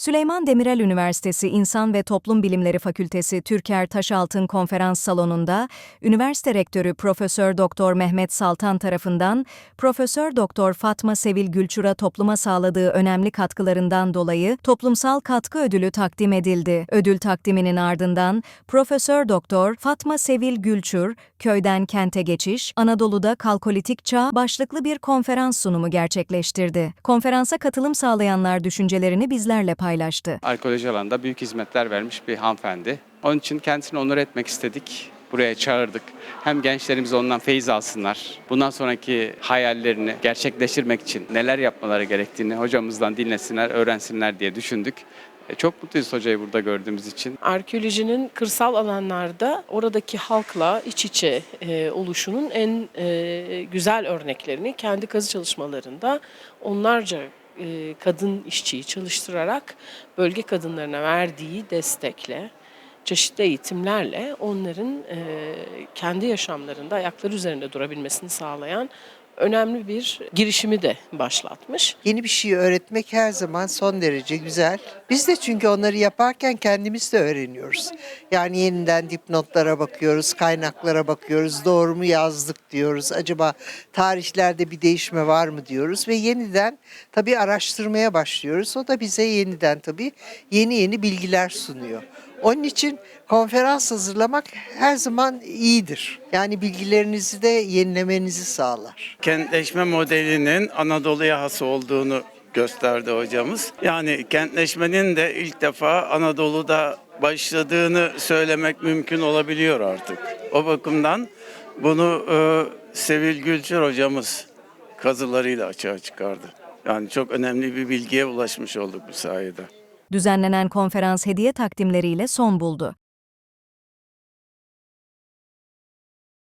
Süleyman Demirel Üniversitesi İnsan ve Toplum Bilimleri Fakültesi Türker Taşaltın Konferans Salonu'nda üniversite rektörü Profesör Doktor Mehmet Saltan tarafından Profesör Doktor Fatma Sevil Gülçur'a topluma sağladığı önemli katkılarından dolayı toplumsal katkı ödülü takdim edildi. Ödül takdiminin ardından Profesör Doktor Fatma Sevil Gülçur, Köyden Kente Geçiş, Anadolu'da Kalkolitik Çağ başlıklı bir konferans sunumu gerçekleştirdi. Konferansa katılım sağlayanlar düşüncelerini bizlerle paylaştı. Arkeoloji alanında büyük hizmetler vermiş bir hanımefendi. Onun için kendisini onur etmek istedik. Buraya çağırdık. Hem gençlerimiz ondan feyiz alsınlar. Bundan sonraki hayallerini gerçekleştirmek için neler yapmaları gerektiğini hocamızdan dinlesinler, öğrensinler diye düşündük. E, Çok mutluyuz hocayı burada gördüğümüz için. Arkeolojinin kırsal alanlarda oradaki halkla iç içe e, oluşunun en e, güzel örneklerini kendi kazı çalışmalarında onlarca e, kadın işçiyi çalıştırarak bölge kadınlarına verdiği destekle, çeşitli eğitimlerle onların e, kendi yaşamlarında ayakları üzerinde durabilmesini sağlayan önemli bir girişimi de başlatmış. Yeni bir şey öğretmek her zaman son derece güzel. Biz de çünkü onları yaparken kendimiz de öğreniyoruz. Yani yeniden dipnotlara bakıyoruz, kaynaklara bakıyoruz, doğru mu yazdık diyoruz. Acaba tarihlerde bir değişme var mı diyoruz ve yeniden tabii araştırmaya başlıyoruz. O da bize yeniden tabii yeni yeni bilgiler sunuyor. Onun için konferans hazırlamak her zaman iyidir. Yani bilgilerinizi de yenilemenizi sağlar. kentleşme modelinin Anadolu'ya has olduğunu gösterdi hocamız. Yani kentleşmenin de ilk defa Anadolu'da başladığını söylemek mümkün olabiliyor artık. O bakımdan bunu e, Sevil Gülçer hocamız kazılarıyla açığa çıkardı. Yani çok önemli bir bilgiye ulaşmış olduk bu sayede. Düzenlenen konferans hediye takdimleriyle son buldu.